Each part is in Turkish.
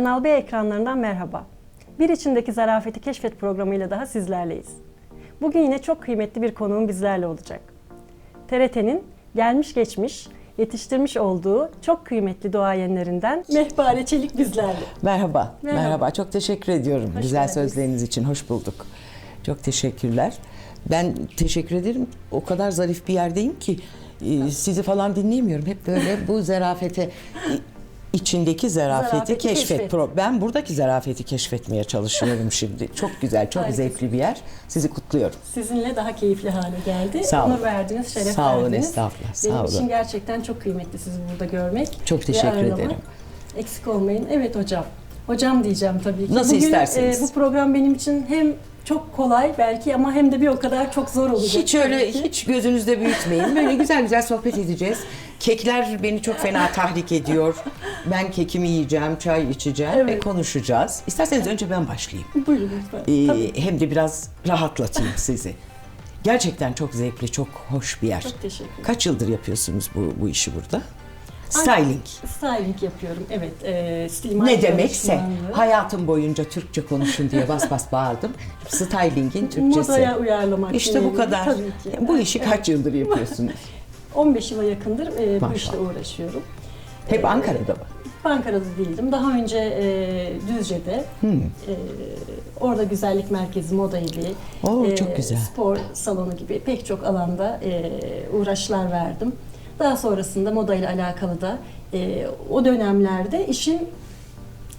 Kanal B ekranlarından merhaba. Bir içindeki zarafeti keşfet programıyla daha sizlerleyiz. Bugün yine çok kıymetli bir konuğum bizlerle olacak. TRT'nin gelmiş geçmiş yetiştirmiş olduğu çok kıymetli duayenlerinden Mehpare Çelik bizlerle. Merhaba, Merhaba. merhaba. Çok teşekkür ediyorum Hoş güzel geldiniz. sözleriniz için. Hoş bulduk. Çok teşekkürler. Ben teşekkür ederim. O kadar zarif bir yerdeyim ki e, sizi falan dinleyemiyorum. Hep böyle bu zarafete içindeki zarafeti, Zarafeti keşfet. keşfet. Pro. Ben buradaki zarafeti keşfetmeye çalışıyorum şimdi. Çok güzel, çok Harikasın. zevkli bir yer. Sizi kutluyorum. Sizinle daha keyifli hale geldi. Sağ olun. Onur verdiniz, şeref Sağ olun, verdiniz. estağfurullah, sağ Benim olun. için gerçekten çok kıymetli sizi burada görmek. Çok teşekkür ederim. Eksik olmayın. Evet hocam. Hocam diyeceğim tabii ki. Nasıl Bugün, isterseniz. e, bu program benim için hem çok kolay belki ama hem de bir o kadar çok zor olacak. Hiç öyle ki. hiç gözünüzde büyütmeyin. Böyle güzel güzel sohbet edeceğiz. Kekler beni çok fena tahrik ediyor. Ben kekimi yiyeceğim, çay içeceğim ve Evet. konuşacağız. İsterseniz önce ben başlayayım. Buyurun lütfen. Ee, Tabii. hem de biraz rahatlatayım sizi. Gerçekten çok zevkli, çok hoş bir yer. Çok teşekkür ederim. Kaç yıldır yapıyorsunuz bu, bu işi burada? Styling. Styling yapıyorum. Evet. E, stil Ne demekse hayatım boyunca Türkçe konuşun diye bas bas bağırdım. Styling'in Türkçesi. Modaya uyarlamak. İşte bu kadar. Tabii ki. Bu işi kaç yıldır yapıyorsunuz? 15 yıla yakındır e, bu işle uğraşıyorum. Hep Ee, Ankara'da mı? Ankara'da değildim. Daha önce e, Düzce'de, Hmm. e, orada güzellik merkezi, moda evi, Oo, çok güzel. spor salonu gibi pek çok alanda e, uğraşlar verdim. Daha sonrasında moda ile alakalı da e, o dönemlerde işin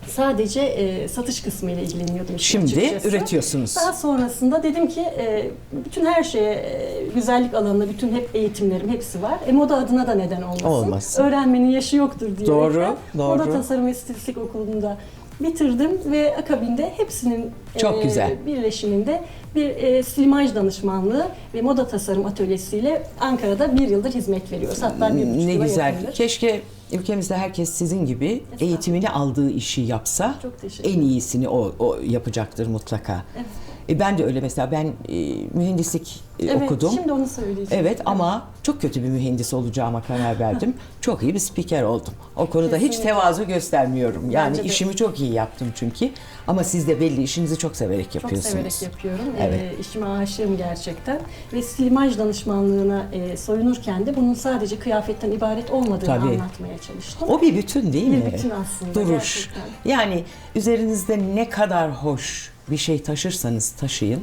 sadece e, satış kısmı ile ilgileniyordum. Şimdi açıkçası. üretiyorsunuz. Daha sonrasında dedim ki e, bütün her şeye, e, güzellik alanında bütün hep eğitimlerim hepsi var. E, moda adına da neden olmasın. Olmasın. Öğrenmenin yaşı yoktur diye. Doğru, Moda doğru. Tasarım ve Stilistik Okulu'nda bitirdim ve akabinde hepsinin Çok e, güzel. birleşiminde bir e, stilmaj danışmanlığı ve moda tasarım atölyesiyle Ankara'da bir yıldır hizmet veriyoruz. Hatta bir buçuk Ne yıla güzel. yakındır. Keşke ülkemizde herkes sizin gibi eğitimini aldığı işi yapsa. Çok teşekkür En iyisini o, o yapacaktır mutlaka. Evet. E ben de öyle mesela ben e, mühendislik e, Evet, okudum. şimdi onu söyleyeceğim. Evet ama çok kötü bir mühendis olacağıma karar verdim. çok iyi bir spiker oldum. O konuda hiç Kesinlikle. tevazu göstermiyorum. Yani Bence de. işimi çok iyi yaptım çünkü. Ama siz de belli işinizi çok severek Çok yapıyorsunuz. severek yapıyorum. Evet. Ee, işime aşığım gerçekten. Ve stilmaj danışmanlığına e, soyunurken de bunun sadece kıyafetten ibaret olmadığını Tabii. anlatmaya çalıştım. O bir bütün değil Bir mi? bütün aslında, Duruş. gerçekten. Yani üzerinizde ne kadar hoş bir şey taşırsanız taşıyın.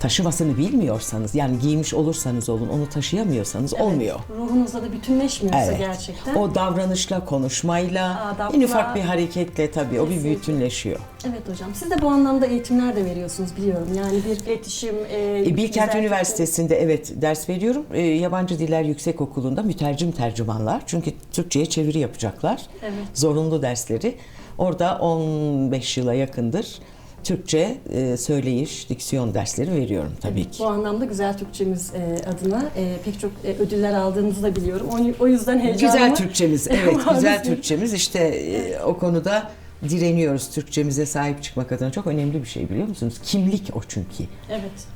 Taşımasını bilmiyorsanız yani giymiş olursanız olun onu taşıyamıyorsanız olmuyor. Ruhunuzla da bütünleşmiyorsa Evet. gerçekten. O davranışla, konuşmayla, Adapla. en ufak bir hareketle tabii o bir Kesinlikle. bütünleşiyor. Evet hocam. Siz de bu anlamda eğitimler de veriyorsunuz biliyorum. Yani bir iletişim... E, E, Bilkent güzellik- Üniversitesi'nde evet ders veriyorum. E, Yabancı Diller Yüksek Okulu'nda mütercim tercümanlar. Çünkü Türkçe'ye çeviri yapacaklar. Evet. Zorunlu dersleri. Orada 15 yıla yakındır Türkçe e, söyleyiş, diksiyon dersleri veriyorum tabii ki. Bu anlamda güzel Türkçemiz e, adına e, pek çok e, ödüller aldığınızı da biliyorum. O, o yüzden heyecanımı... Güzel Türkçemiz, evet güzel? Türkçemiz. İşte e, o konuda direniyoruz. Türkçemize sahip çıkmak adına çok önemli bir şey biliyor musunuz? Kimlik o çünkü. Evet.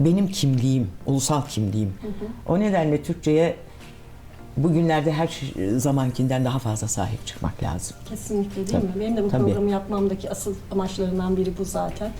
benim kimliğim, ulusal kimliğim. O nedenle Türkçe'ye bugünlerde her şey- zamankinden daha fazla sahip çıkmak lazım. Kesinlikle değil Tabii, mi? Benim de bu tabii. programı yapmamdaki asıl amaçlarından biri bu zaten.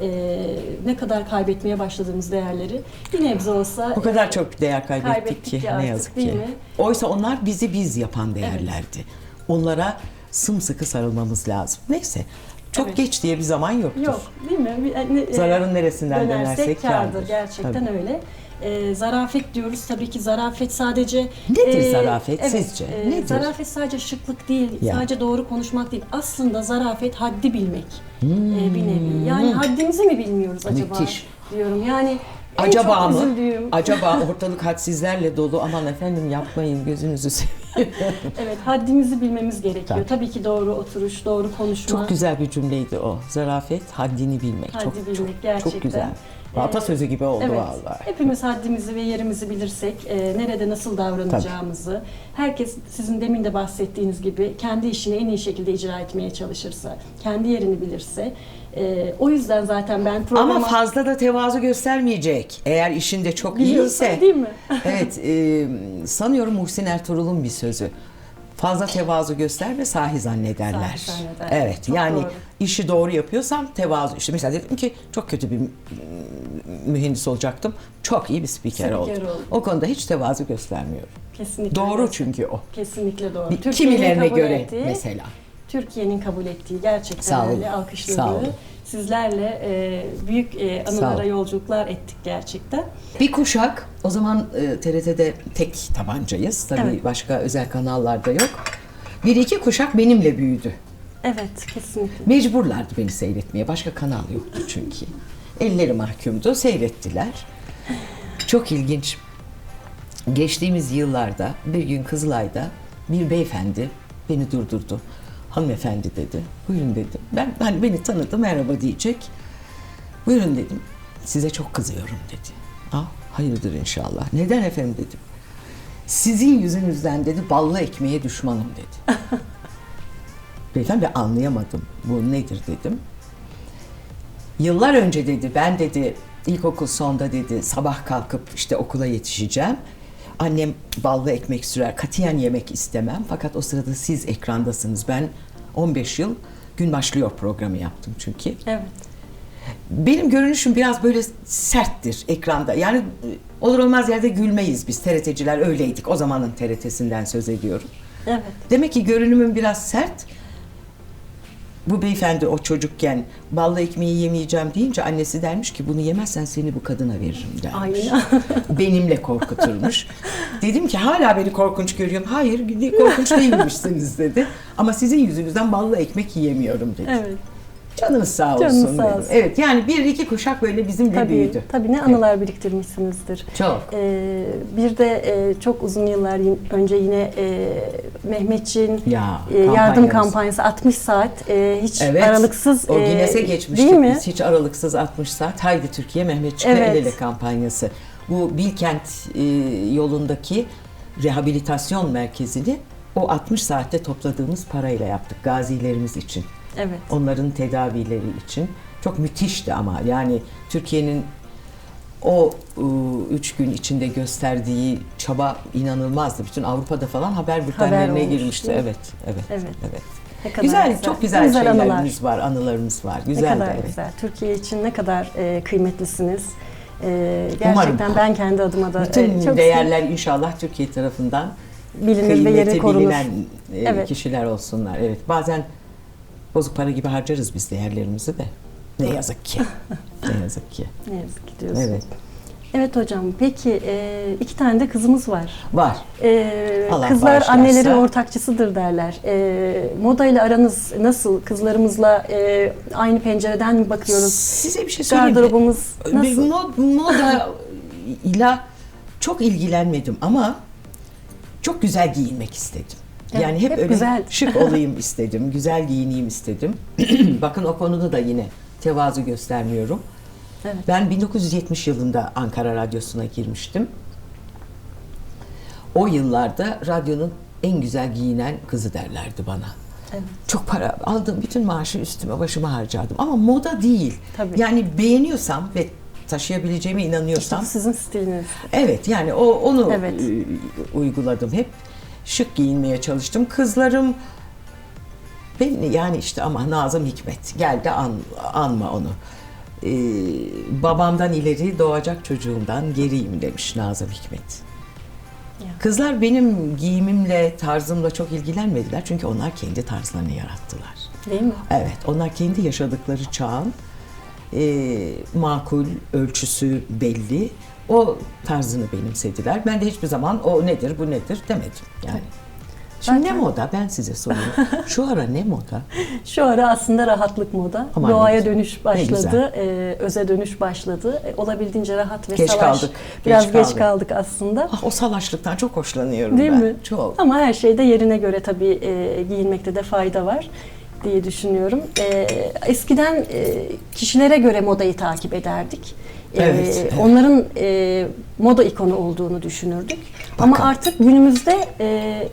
Ee, ne kadar kaybetmeye başladığımız değerleri bir nebze olsa O kadar çok değer kaybettik, Kaybettik ki ya ne artık, yazık ki. mi? Oysa onlar bizi biz yapan değerlerdi. Onlara sımsıkı sarılmamız lazım. Neyse. Çok Evet. geç diye bir zaman yoktur. yok değil mi? Bir- ne- e, Zararın neresinden dönersek kârdır. kârdır. Gerçekten Tabii. öyle. Ee, zarafet diyoruz. Tabii ki zarafet sadece... Nedir zarafet evet, sizce? e, Nedir? Zarafet sadece şıklık değil, Ya. sadece doğru konuşmak değil. Aslında zarafet haddi bilmek Hmm. e, bir nevi. Yani haddimizi mi bilmiyoruz acaba Müthiş. diyorum. Yani Acaba mı? üzüldüğüm, Acaba ortalık hadsizlerle dolu. Aman efendim yapmayın gözünüzü seveyim. Evet, haddimizi bilmemiz gerekiyor. Tabii. Tabii ki doğru oturuş, doğru konuşma. Çok güzel bir cümleydi o. Zarafet, haddini bilmek. Haddi çok, bilmek çok, gerçekten. çok güzel. Atasözü gibi oldu Evet. vallahi. Hepimiz haddimizi ve yerimizi bilirsek, e, nerede nasıl davranacağımızı, herkes sizin demin de bahsettiğiniz gibi kendi işini en iyi şekilde icra etmeye çalışırsa, kendi yerini bilirse, e, o yüzden zaten ben programa... Ama fazla da tevazu göstermeyecek. Eğer işinde çok Biliyorsun, iyiyse. değil mi? evet, e, sanıyorum Muhsin Ertuğrul'un bir sözü. fazla tevazu göster ve sahi zannederler. Sahi zannederler. Evet Çok yani doğru. İşi doğru yapıyorsam tevazu işte mesela dedim ki çok kötü bir mühendis olacaktım. Çok iyi bir spiker, Spiker oldum. oldun. O konuda hiç tevazu göstermiyorum. Kesinlikle. Doğru öyle. çünkü o. Kesinlikle doğru. Türkiye'nin Kimilerine göre ettiği- mesela. Türkiye'nin kabul ettiği gerçekten Sağ öyle alkışladığı sizlerle e, büyük e, anılara yolculuklar ettik gerçekten. Bir kuşak o zaman e, TRT'de tek tabancayız. Tabii Evet. başka özel kanallarda yok. Bir iki kuşak benimle büyüdü. Evet kesinlikle. Mecburlardı beni seyretmeye. Başka kanal yoktu çünkü. Elleri mahkumdu. Seyrettiler. Çok ilginç. Geçtiğimiz yıllarda bir gün Kızılay'da bir beyefendi beni durdurdu. Hanımefendi dedi. Buyurun dedi. Ben hani beni tanıdı merhaba diyecek. Buyurun dedim. Size çok kızıyorum dedi. Ah, hayırdır inşallah. Neden efendim dedim. Sizin yüzünüzden dedi ballı ekmeğe düşmanım dedi. Beyefendi anlayamadım. Bu nedir dedim. Yıllar önce dedi ben dedi ilkokul sonda dedi sabah kalkıp işte okula yetişeceğim. Annem ballı ekmek sürer. Katiyen yemek istemem. Fakat o sırada siz ekrandasınız. Ben 15 yıl gün başlıyor programı yaptım çünkü. Evet. Benim görünüşüm biraz böyle serttir ekranda. Yani olur olmaz yerde gülmeyiz biz TRT'ciler öyleydik. O zamanın TRT'sinden söz ediyorum. Evet. Demek ki görünümüm biraz sert. Bu beyefendi o çocukken ballı ekmeği yemeyeceğim deyince annesi dermiş ki bunu yemezsen seni bu kadına veririm dermiş. Aynen. Benimle korkuturmuş. Dedim ki hala beni korkunç görüyorum. Hayır korkunç değilmişsiniz dedi. Ama sizin yüzünüzden ballı ekmek yiyemiyorum dedi. Evet. Canınız sağ olsun. Canınız sağ olsun. Evet yani bir iki kuşak böyle bizimle Tabii, büyüdü. tabii ne anılar biriktirmişsinizdir. Çok. Ee, bir de e, çok uzun yıllar önce yine e, Mehmetçiğin Ya, e, yardım kampanyası 60 saat e, hiç Evet. aralıksız O e, Guinness'e geçmiştik Değil mi? biz. Hiç aralıksız 60 saat. Haydi Türkiye Mehmetçik'le Evet. el ele kampanyası. Bu Bilkent e, yolundaki rehabilitasyon merkezini o 60 saatte topladığımız parayla yaptık gazilerimiz için. Evet. Onların tedavileri için. Çok müthişti ama yani Türkiye'nin o e, üç gün içinde gösterdiği çaba inanılmazdı. Bütün Avrupa'da falan haber bültenlerine olmuştu. girmişti. Evet, evet, Evet. evet. Ne kadar Güzel, çok güzel, şeylerimiz var, anılarımız var. Ne Güzel kadar de evet. güzel. Türkiye için ne kadar e, kıymetlisiniz. E, gerçekten Umarım. ben kendi adıma da Bütün e, çok değerler inşallah Türkiye tarafından bilinir ve yeri kıymeti korunur. bilinen e, Evet. kişiler olsunlar. Evet, bazen bozuk para gibi harcarız biz değerlerimizi de. Ne yazık ki. ne yazık ki. Ne yazık ki diyorsun. Evet. Evet hocam. Peki e, iki tane de kızımız var. Var. E, Allah kızlar bağışlarsa. annelerin ortakçısıdır derler. E, moda ile aranız nasıl? Kızlarımızla e, aynı pencereden mi bakıyoruz? Size bir şey söyleyeyim? Gardırobumuz Bir nasıl? mod, moda ile çok ilgilenmedim ama çok güzel giyinmek istedim. Evet, Yani hep, hep öyle güzel. şık olayım istedim, güzel giyineyim istedim. Bakın o konuda da yine tevazu göstermiyorum. Evet. Ben 1970 yılında Ankara Radyosu'na girmiştim. O yıllarda radyonun en güzel giyinen kızı derlerdi bana. Evet. Çok para aldım, bütün maaşı üstüme başıma harcadım. Ama moda değil. Tabii. Yani beğeniyorsam ve taşıyabileceğime İşte inanıyorsam bu sizin stiliniz. Evet yani o onu Evet. e, uyguladım hep. Şık giyinmeye çalıştım. Kızlarım ben yani işte ama Nazım Hikmet gel de an, anma onu. Ee, babamdan ileri doğacak çocuğumdan geriyim demiş Nazım Hikmet. Kızlar benim giyimimle, tarzımla çok ilgilenmediler çünkü onlar kendi tarzlarını yarattılar. Değil mi? Evet, onlar kendi yaşadıkları çağın e, makul ölçüsü belli. O tarzını benimsediler. Ben de hiçbir zaman o nedir, bu nedir demedim. Yani. Şimdi Zaten- ne moda? Ben size sorayım. Şu ara ne moda? Şu ara aslında rahatlık moda. Aman Doğaya güzel. dönüş başladı. e, öze dönüş başladı. E, olabildiğince rahat ve Geç salaş. kaldık, Biraz geç geç, kaldık. kaldık aslında. Ah, o salaşlıktan çok hoşlanıyorum Değil ben. mi? Çok. Ama her şeyde yerine göre tabii e, giyinmekte de fayda var diye düşünüyorum. E, eskiden e, kişilere göre modayı takip ederdik. E, Evet, evet. Onların e, moda ikonu olduğunu düşünürdük. Ama Bakın. artık günümüzde e,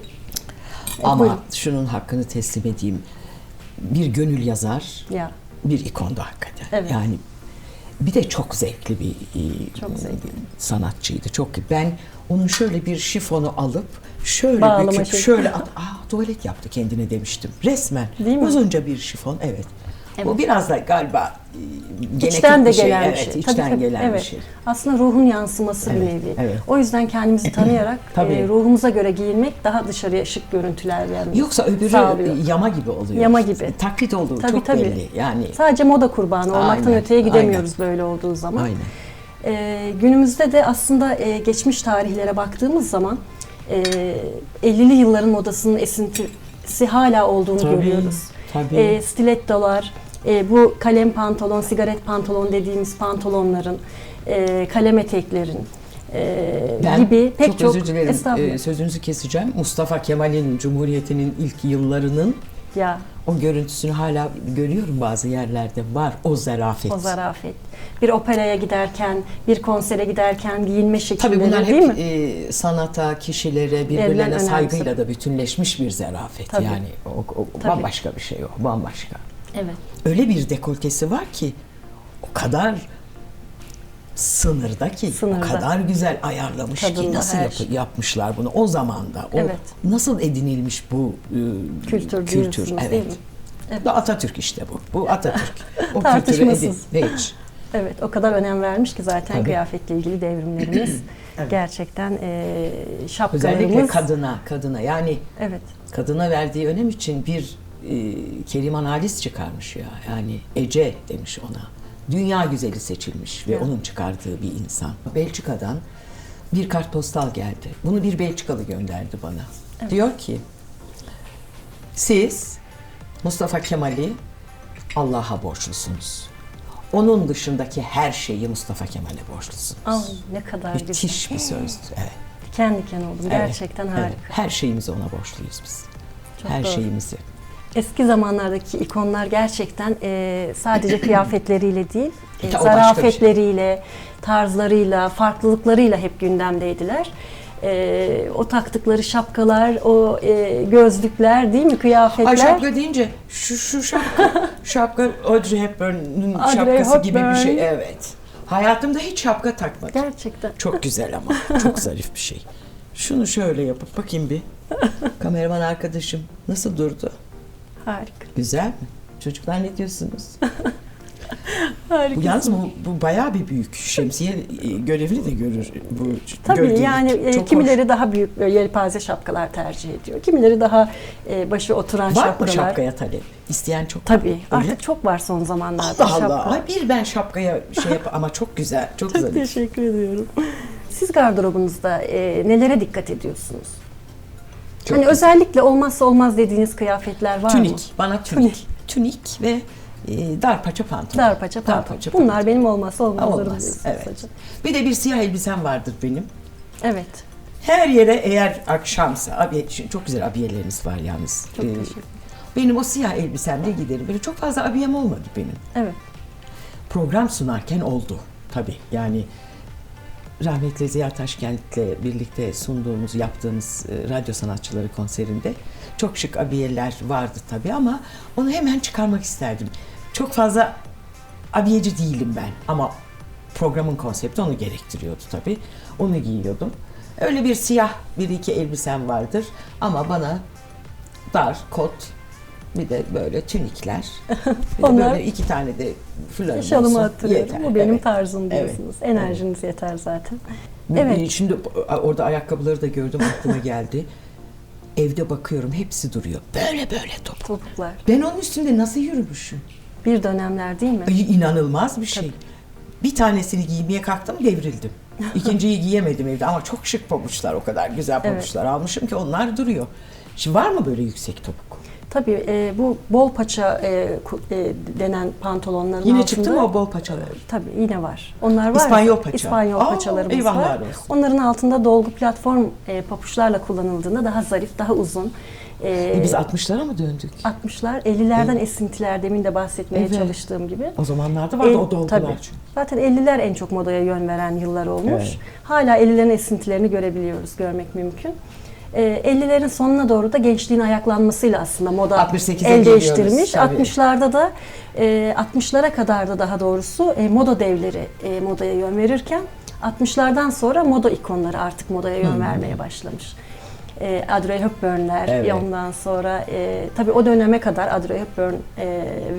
Ama buyurun. şunun hakkını teslim edeyim. Bir gönül yazar, ya bir ikondu hakikaten. Evet. Yani Bir de çok zevkli bir, e, Çok zevkli. bir sanatçıydı. Çok ben onun şöyle bir şifonu alıp şöyle Bağlama büküp şekli. şöyle at, aa tuvalet yaptı kendine demiştim. Resmen. Değil mi? Uzunca bir şifon evet. Bu Evet. biraz da galiba e, genetik İçten de bir şey. gelen bir evet, şey. içten Tabii, gelen evet. bir şey. Aslında ruhun yansıması bir Evet, nevi. evet. O yüzden kendimizi tanıyarak e, ruhumuza göre giyinmek daha dışarıya şık görüntüler vermemizi Yoksa öbürü sağlıyor. yama gibi oluyor. Yama gibi. Taklit olduğu Tabii, çok tabii. belli. Yani Sadece moda kurbanı olmaktan Aynen, öteye gidemiyoruz böyle olduğu zaman. aynen. Ee, günümüzde de aslında e, geçmiş tarihlere baktığımız zaman e, 50'li yılların modasının esintisi hala olduğunu Tabii, görüyoruz. tabii. E, stilettolar, e, bu kalem pantolon, sigaret pantolon dediğimiz pantolonların, e, kalem eteklerin e, Ben gibi pek çok, çok, özür dilerim e, sözünüzü keseceğim. Mustafa Kemal'in Cumhuriyeti'nin ilk yıllarının ya o görüntüsünü hala görüyorum bazı yerlerde. Var o zarafet. o zarafet. Bir operaya giderken, bir konsere giderken giyinme Tabii şekilleri bunlar değil hep mi? e, sanata, kişilere, birbirlerine saygıyla da bütünleşmiş bir zarafet. Tabii. Yani o, o- Tabii. bambaşka bir şey o, bambaşka. Evet. Öyle bir dekoltesi var ki o kadar sınırda ki Sınırda. o kadar güzel ayarlamış ki Tadında nasıl her yap- şey. yapmışlar bunu o zamanda. O Evet. nasıl edinilmiş bu e, Kültür kültür diyorsunuz, evet. değil mi? Evet. Bu Atatürk işte bu. Bu Atatürk. O kültürü Tartışmasız. edin. Hiç. Evet, o kadar önem vermiş ki zaten Tabii. kıyafetle ilgili devrimlerimiz gerçekten e, Özellikle şapkalarımız. kadına, kadına yani Evet, kadına verdiği önem için bir Keriman Halis çıkarmış ya. Yani Ece demiş ona. Dünya güzeli seçilmiş ve onun çıkardığı bir insan. Belçika'dan bir kartpostal geldi. Bunu bir Belçikalı gönderdi bana. Diyor ki siz Mustafa Kemal'i Allah'a borçlusunuz. Onun dışındaki her şeyi Mustafa Kemal'e borçlusunuz. Aa, ne kadar güzel. Müthiş bir sözdü. Evet. Diken diken oldum. Evet, Gerçekten evet. harika. Her şeyimizi ona borçluyuz biz. Çok her doğru. şeyimizi. Eski zamanlardaki ikonlar gerçekten e, sadece kıyafetleriyle değil, e, zarafetleriyle, tarzlarıyla, farklılıklarıyla hep gündemdeydiler. E, o taktıkları şapkalar, o e, gözlükler değil mi, kıyafetler? Ay şapka deyince şu şu şapka, şapka Audrey Hepburn'un şapkası gibi bir Hepburn. şey. Evet. Hayatımda hiç şapka takmadım. Gerçekten. Çok güzel ama. Çok zarif bir şey. Şunu şöyle yapıp bakayım bir. Kameraman arkadaşım nasıl durdu? Harika. Güzel mi? Çocuklar ne diyorsunuz? Harika. Bu yalnız bu, bu bayağı bir büyük. Şemsiye e, görevini de görür. Bu Tabii gölgelik. yani e, Çok hoş. kimileri daha büyük böyle yelpaze şapkalar tercih ediyor. Kimileri daha e, başı oturan Var şapkalar. mı şapkaya talep? İsteyen çok. Tabii. Artık Öyle. çok var son zamanlarda Allah şapka. Allah. Bir ben şapkaya şey yap ama çok güzel. Çok, Çok zarif. teşekkür ediyorum. Siz gardırobunuzda e, nelere dikkat ediyorsunuz? Çok hani güzel. özellikle olmazsa olmaz dediğiniz kıyafetler var mı? Tünik. Bana tünik. Tünik ve e, dar paça pantolon. Dar paça Dar pantolon. paça Bunlar pantolon. benim olmazsa olmazlarım Olmaz. Evet. hocam. Bir de bir siyah elbisem vardır benim. Evet. Her yere eğer akşamsa, abiye, çok güzel abiyeleriniz var yalnız. Çok Ee, teşekkür benim o siyah elbisemle giderim. Böyle çok fazla abiyem olmadı benim. Evet. Program sunarken oldu tabii. Yani rahmetli Ziya Taşkent'le birlikte sunduğumuz, yaptığımız e, radyo sanatçıları konserinde çok şık abiyeler vardı tabii ama onu hemen çıkarmak isterdim. Çok fazla abiyeci değilim ben ama programın konsepti onu gerektiriyordu tabii. Onu giyiyordum. Öyle bir siyah bir iki elbisem vardır ama bana dar kot bir de böyle tünikler. Bir de Onlar- böyle iki tane de flanör Şalımı olsun. hatırlıyorum. Yeter, Bu benim evet. tarzım diyorsunuz. Enerjiniz yeter zaten. Evet. Evet. Şimdi orada ayakkabıları da gördüm aklıma geldi. Evde bakıyorum hepsi duruyor. Böyle böyle top. Topuklar. Ben onun üstünde nasıl yürümüşüm? Bir dönemler değil mi? Ay, inanılmaz bir şey. Bir tanesini giymeye kalktım devrildim. İkinciyi giyemedim evde ama çok şık pabuçlar o kadar güzel pabuçlar almışım ki onlar duruyor. Şimdi var mı böyle yüksek topuk? Tabii e, bu bol paça e, ku- e, denen pantolonların Yine altında... çıktı mı o bol paçalar? Tabii yine var. Onlar var. İspanyol paça. İspanyol Aa, paçalarımız eyvahlar var. olsun. Onların altında dolgu platform e, papuçlarla kullanıldığında daha zarif, daha uzun. E, E biz 60'lara mı döndük? 60'lar, 50'lerden esintiler demin de bahsetmeye Evet. çalıştığım gibi. O zamanlarda vardı El- o dolgular tabii. çünkü. Zaten 50'ler en çok modaya yön veren yıllar olmuş. Evet. Hala 50'lerin esintilerini görebiliyoruz, görmek mümkün. E, 50'lerin sonuna doğru da gençliğin ayaklanmasıyla aslında moda 68'e el değiştirmiş. tabii. 60'larda da e, 60'lara kadar da daha doğrusu e, moda devleri e, modaya yön verirken 60'lardan sonra moda ikonları artık modaya yön vermeye başlamış. E, Audrey Hepburn'ler, Evet. ondan sonra e, tabii o döneme kadar Audrey Hepburn e,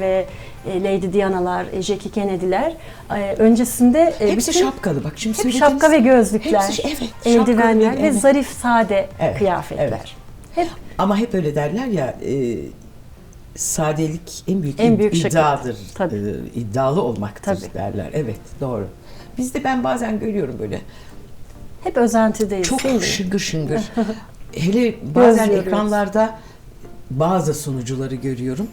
ve e, Lady Diana'lar, e, Jackie Kennedy'ler e, öncesinde e, Hepsi bütün- şapkalı bak şimdi hep şapka ve gözlükler, Hepsi- evet, eldivenler ve- ve evet. zarif sade Evet, kıyafetler. evet. Hep Ama hep öyle derler ya e, sadelik en büyük, En büyük iddiadır. Tabii. E, iddialı olmaktır Tabii. derler. Evet doğru. Bizde ben bazen görüyorum böyle hep özentideyiz çok şıngır şıngır. Hele bazen ekranlarda bazı sunucuları görüyorum.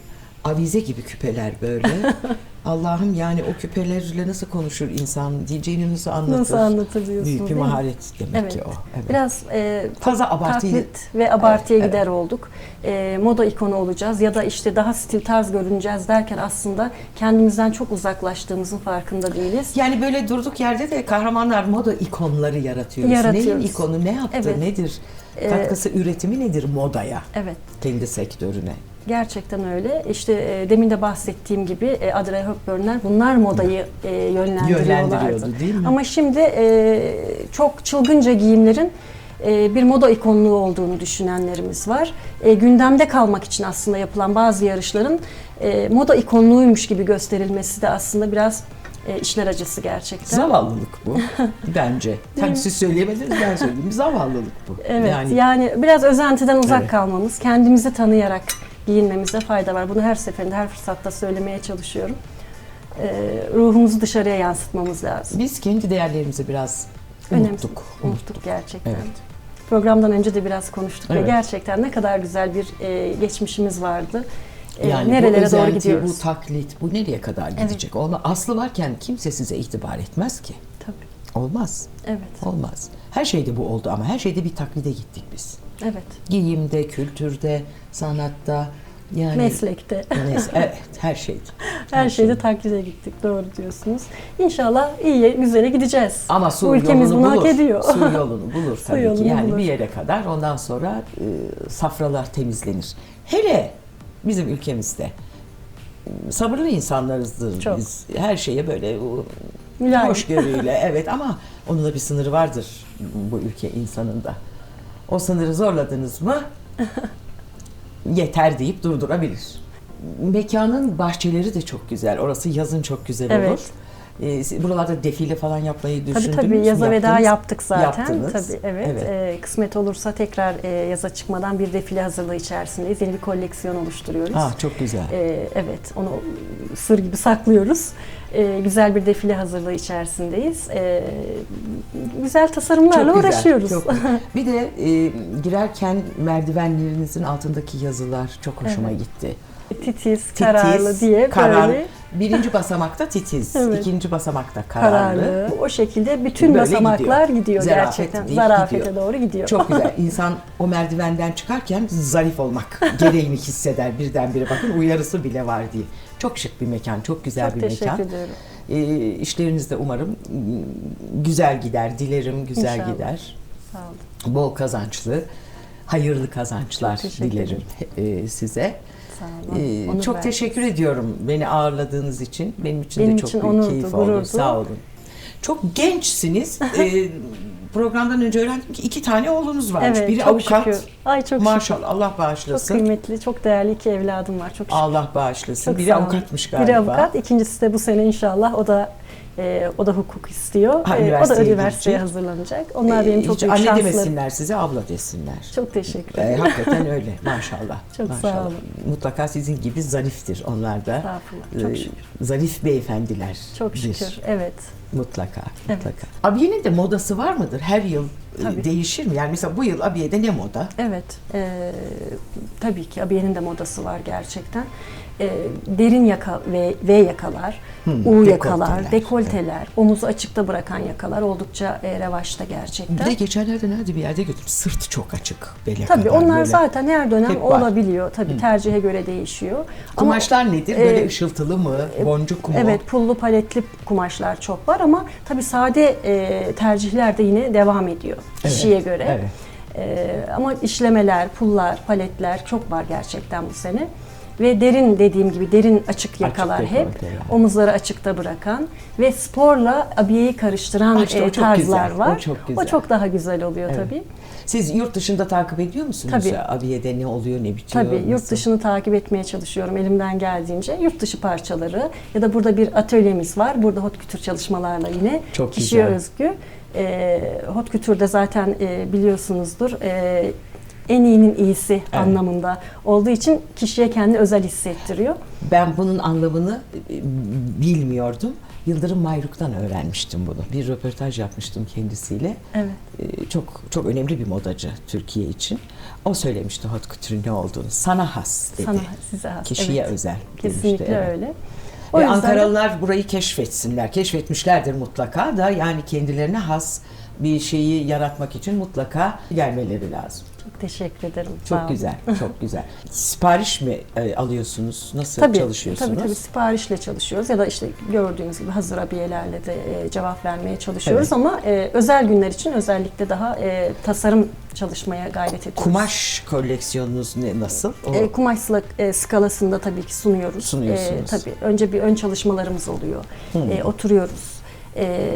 Avize gibi küpeler böyle. Allah'ım yani o küpelerle nasıl konuşur insan diyeceğini nasıl anlatır? Nasıl anlatır diyorsunuz Büyük bir değil mi? maharet demek Evet. ki o. Evet. Biraz e, Fazla abartıyı taklit ve abartıya Evet, gider olduk. E, moda ikonu olacağız ya da işte daha stil tarz görüneceğiz derken aslında kendimizden çok uzaklaştığımızın farkında değiliz. Yani böyle durduk yerde de kahramanlar moda ikonları yaratıyoruz. Yaratıyoruz. Neyin ikonu, ne yaptı, Evet. nedir? Ee, Katkısı, üretimi nedir modaya, Evet. kendi sektörüne? Gerçekten öyle. İşte e, demin de bahsettiğim gibi e, Audrey Hepburn'ler bunlar modayı e, yönlendiriyorlardı. Yönlendiriyordu, değil mi? Ama şimdi e, çok çılgınca giyimlerin e, bir moda ikonluğu olduğunu düşünenlerimiz var. E, gündemde kalmak için aslında yapılan bazı yarışların e, moda ikonluğuymuş gibi gösterilmesi de aslında biraz e, işler acısı gerçekten. Zavallılık bu bence. Tabii mi? siz söyleyemediniz ben söyleyeyim. Zavallılık bu. Evet yani, Yani biraz özentiden uzak Evet. kalmamız, kendimizi tanıyarak giyinmemizde fayda var. Bunu her seferinde, her fırsatta söylemeye çalışıyorum. Ee, ruhumuzu dışarıya yansıtmamız lazım. biz kendi değerlerimizi biraz Önemli. unuttuk. Unuttuk gerçekten. Evet. Programdan önce de biraz konuştuk ve Evet. gerçekten ne kadar güzel bir e, geçmişimiz vardı. E, Yani bu nerelere doğru özenti, gidiyoruz? bu taklit, bu nereye kadar gidecek? Olma, aslı varken kimse size itibar etmez ki. Tabii. Olmaz. Evet. Olmaz. Her şeyde bu oldu ama her şeyde bir taklide gittik biz. Evet. Giyimde, kültürde, sanatta yani Meslekte. Neyse, evet, her şeyde. Her şeyde taklide gittik. Doğru diyorsunuz. İnşallah iyiye, güzele gideceğiz. Ama su Bu ülkemiz yolunu bunu bulur. hak ediyor. Su yolunu bulur Su tabii yolunu ki. Yani bulur. bir yere kadar ondan sonra e, safralar temizlenir. Hele bizim ülkemizde sabırlı insanlarızdır Çok. biz. Her şeye böyle Mülayim. hoşgörüyle evet ama onun da bir sınırı vardır bu ülke insanında. O sınırı zorladınız mı yeter deyip durdurabilir. Mekanın bahçeleri de çok güzel. Orası yazın çok güzel Evet. olur. Ee, siz buralarda defile falan yapmayı Tabii düşündünüz tabii mü? yaza veda Yaptınız. yaptık zaten. Yaptınız. Tabii evet. Evet. Ee, kısmet olursa tekrar e, yaza çıkmadan bir defile hazırlığı içerisindeyiz. Yeni bir koleksiyon oluşturuyoruz. Ah çok güzel. Ee, evet onu sır gibi saklıyoruz. Ee, güzel bir defile hazırlığı içerisindeyiz. Ee, güzel tasarımlarla Çok güzel, uğraşıyoruz. çok güzel. Bir de e, girerken merdivenlerinizin altındaki yazılar çok hoşuma gitti. Titiz, Titiz, kararlı diye karar- böyle Birinci basamakta titiz, Evet. ikinci basamakta kararlı. kararlı. O şekilde bütün Böyle basamaklar gidiyor, gidiyor. Zarafet gerçekten. deyip Zarafete gidiyor. doğru gidiyor. Çok güzel. İnsan o merdivenden çıkarken zarif olmak gereğini hisseder birdenbire. Bakın uyarısı bile var diye. Çok şık bir mekan, çok güzel Çok bir teşekkür mekan. ediyorum. Ee, işleriniz de umarım mm, güzel gider. Dilerim güzel İnşallah. gider. Sağ olun. Bol kazançlı, hayırlı kazançlar Çok teşekkür dilerim e, size. Sağ olun. Ee, Onur çok verdiniz. teşekkür ediyorum beni ağırladığınız için. Benim için Benim de çok için büyük onurdu, keyif oldu. gururdu. Sağ olun. Çok gençsiniz. Ee, programdan önce öğrendim ki iki tane oğlunuz varmış. Evet, Biri çok avukat. şükür. Ay çok şükür. Maşallah Allah Çok bağışlasın. kıymetli, çok değerli iki evladım var. Çok şükür. Allah bağışlasın. Çok Biri sağ olun. avukatmış galiba. Biri avukat, ikincisi de bu sene inşallah o da e, o da hukuk istiyor. Ha, E, o da üniversiteye gidecek. hazırlanacak. Onlar benim Ee, çok hiç büyük anne şanslarım. demesinler size abla desinler. Çok teşekkür ederim. hakikaten öyle maşallah. Çok sağ maşallah. olun. Mutlaka sizin gibi zariftir onlar da. Estağfurullah, çok şükür. Zarif beyefendiler. Çok şükür. Evet. Mutlaka, Evet. mutlaka. Abiyenin de modası var mıdır? Her yıl e, Tabii. değişir mi? Yani mesela bu yıl abiyede ne moda? Evet. e, tabii ki abiyenin de modası var gerçekten. E, derin yaka ve V yakalar, Hmm, U yakalar, dekolteler. dekolteler, omuzu açıkta bırakan yakalar oldukça e, revaçta gerçekten. Bir de geçenlerde nerede bir yerde gördüm. Sırt çok açık. Bele Tabii kadar onlar böyle. zaten her dönem olabiliyor. Tabii tercihe göre değişiyor. Ama Kumaşlar nedir? Böyle e, ışıltılı mı? Boncuk mu? Evet, pullu paletli kumaşlar çok var ama tabii sade e, tercihler de yine devam ediyor Evet, kişiye göre. evet. Ee, ama işlemeler, pullar, paletler çok var gerçekten bu sene. Ve derin dediğim gibi derin açık yakalar Açık hep. yani. Omuzları açıkta bırakan ve sporla abiyeyi karıştıran işte o e, çok tarzlar güzel, o var. çok güzel. O çok daha güzel oluyor Evet. tabii. Siz yurt dışında takip ediyor musunuz? Tabii. Abiye'de ne oluyor, ne bitiyor? Tabii yurt nasıl? dışını takip etmeye çalışıyorum elimden geldiğince. Yurt dışı parçaları ya da burada bir atölyemiz var. Burada hot kütür çalışmalarla yine Çok kişiye güzel. özgü. E, hot kütürde zaten e, biliyorsunuzdur e, en iyinin iyisi anlamında olduğu için kişiye kendi özel hissettiriyor. Ben bunun anlamını e, bilmiyordum. Yıldırım Mayruk'tan öğrenmiştim bunu. Bir röportaj yapmıştım kendisiyle. Evet. E, Çok çok önemli bir modacı Türkiye için. O söylemişti hot couture'ün ne olduğunu. Sana has dedi. Sana size has. Kişiye evet. özel. Kesinlikle demişti, evet. öyle. Ve yüzden de- Ankaralılar burayı keşfetsinler. Keşfetmişlerdir mutlaka da yani kendilerine has bir şeyi yaratmak için mutlaka gelmeleri lazım. Çok teşekkür ederim. Sağ Çok olun. güzel, çok güzel. Sipariş mi e, alıyorsunuz? Nasıl Tabii, çalışıyorsunuz? Tabii tabii siparişle çalışıyoruz ya da işte gördüğünüz gibi hazır abiyelerle de e, cevap vermeye çalışıyoruz Evet. ama e, özel günler için özellikle daha e, tasarım çalışmaya gayret ediyoruz. Kumaş koleksiyonunuz ne nasıl? O- E, kumaş e, skalasında tabii ki sunuyoruz. Sunuyorsunuz. E, tabii önce bir ön çalışmalarımız oluyor. E, oturuyoruz. E,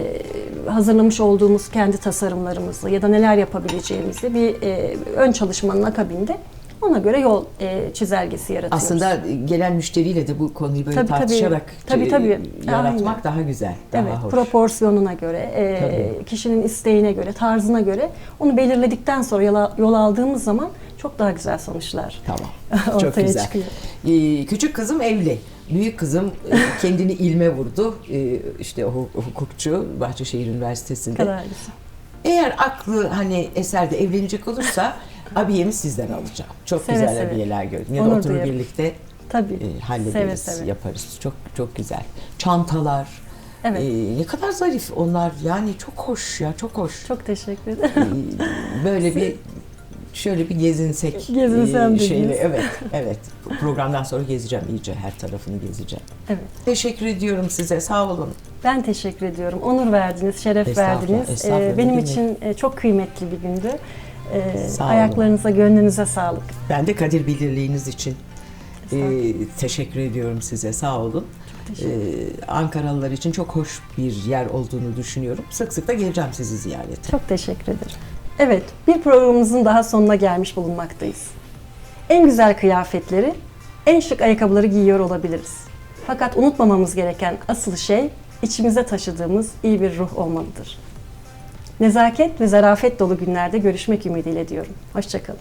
hazırlamış olduğumuz kendi tasarımlarımızı ya da neler yapabileceğimizi bir e, ön çalışmanın akabinde ona göre yol e, çizelgesi yaratıyoruz. Aslında gelen müşteriyle de bu konuyu böyle Tabii, tartışarak Tabii, e, tabii. yaratmak Aynen. daha güzel, daha Evet, hoş. proporsiyonuna göre, e, Tabii. kişinin isteğine göre, tarzına göre onu belirledikten sonra yola, yol aldığımız zaman çok daha güzel sonuçlar Tamam. ortaya Çok güzel. çıkıyor. Ee, küçük kızım evli. Büyük kızım e, kendini ilme vurdu. Ee, işte o hukukçu Bahçeşehir Üniversitesi'nde. kadar güzel. Eğer aklı hani eserde evlenecek olursa abiyemi sizden alacağım. Çok Seve güzel seve. abiyeler gördüm. Ya da oturur duyarım. birlikte Tabii. e, hallederiz, Seve seve. yaparız. Çok çok güzel. Çantalar. Evet. e, ne kadar zarif onlar. Yani çok hoş ya, çok hoş. Çok teşekkür ederim. Ee, böyle bir şöyle bir gezinsek. Gezinsem ee, şeyle, dediniz. evet, evet. Programdan sonra gezeceğim iyice her tarafını gezeceğim. Evet. Teşekkür ediyorum size. Sağ olun. Ben teşekkür ediyorum. Onur verdiniz, şeref Estağfurullah, verdiniz. estağfurullah. Ee, benim için e, çok kıymetli bir gündü. Ee, Sağ olun. ayaklarınıza, gönlünüze sağlık. Ben de Kadir Bilirliğiniz için Estağfurullah. teşekkür ediyorum size. Sağ olun. Ee, Ankaralılar için çok hoş bir yer olduğunu düşünüyorum. Sık sık da geleceğim sizi ziyarete. Çok teşekkür ederim. Evet, bir programımızın daha sonuna gelmiş bulunmaktayız. En güzel kıyafetleri, en şık ayakkabıları giyiyor olabiliriz. Fakat unutmamamız gereken asıl şey içimize taşıdığımız iyi bir ruh olmalıdır. Nezaket ve zarafet dolu günlerde görüşmek ümidiyle diyorum. Hoşçakalın.